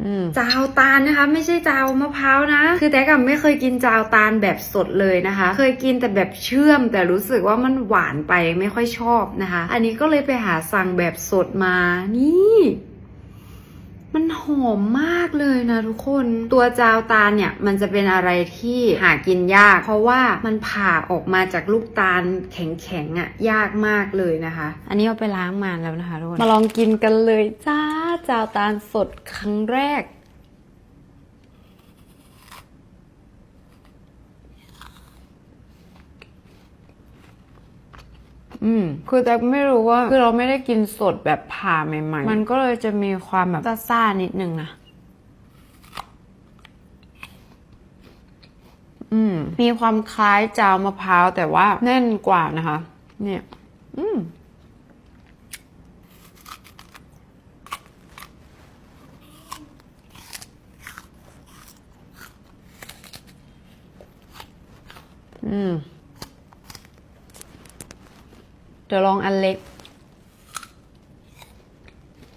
อืมจาวตาลนะคะ ไม่ใช่จาวมะพร้าวนะ คือแต่กับไม่เคยกินจาวตาลแบบสดเลยนะคะ เคยกินแต่แบบเชื่อม แต่รู้สึกว่ามันหวานไปไม่ค่อยชอบนะคะ อันนี้ก็เลยไปหาสั่งแบบสดมานี่มันหอมมากเลยนะทุกคน ตัวจาวตาลเนี่ยมันจะเป็นอะไรที่หากินยาก เพราะว่ามันผ่าออกมาจากลูกตาลแข็งๆอะ่ะยากมากเลยนะคะ อันนี้เอาไปล้างมาแล้วนะคะทุกคนมาลองกินกันเลยจ้า จาวตาลสดครั้งแรก อืม คือแต่ไม่รู้ว่า คือเราไม่ได้กินสดแบบผ่าใหม่ๆ มันก็เลยจะมีความแบบซ่าๆนิดนึงนะ อืม มีความคล้ายจาวมะพร้าวแต่ว่าแน่นกว่านะคะ เนี่ย อืม อืม เดี๋ยวลองอันเล็ก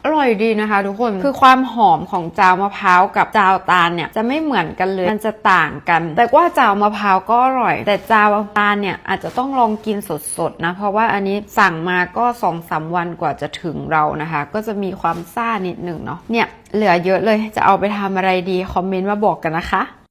อร่อยดีนะคะ ทุกคน คือความหอมของจาวมะพร้าวกับจาวตาลเนี่ย จะไม่เหมือนกันเลย มันจะต่างกัน แต่ว่าจาวมะพร้าวก็อร่อย แต่จาวตาลเนี่ยอาจจะต้องลองกินสดๆนะ เพราะว่าอันนี้สั่งมาก็สองสามวันกว่าจะถึงเรานะคะ ก็จะมีความซ่านิดหนึ่งเนาะ เนี่ยเหลือเยอะเลย จะเอาไปทำอะไรดี คอมเมนต์มาบอกกันนะคะ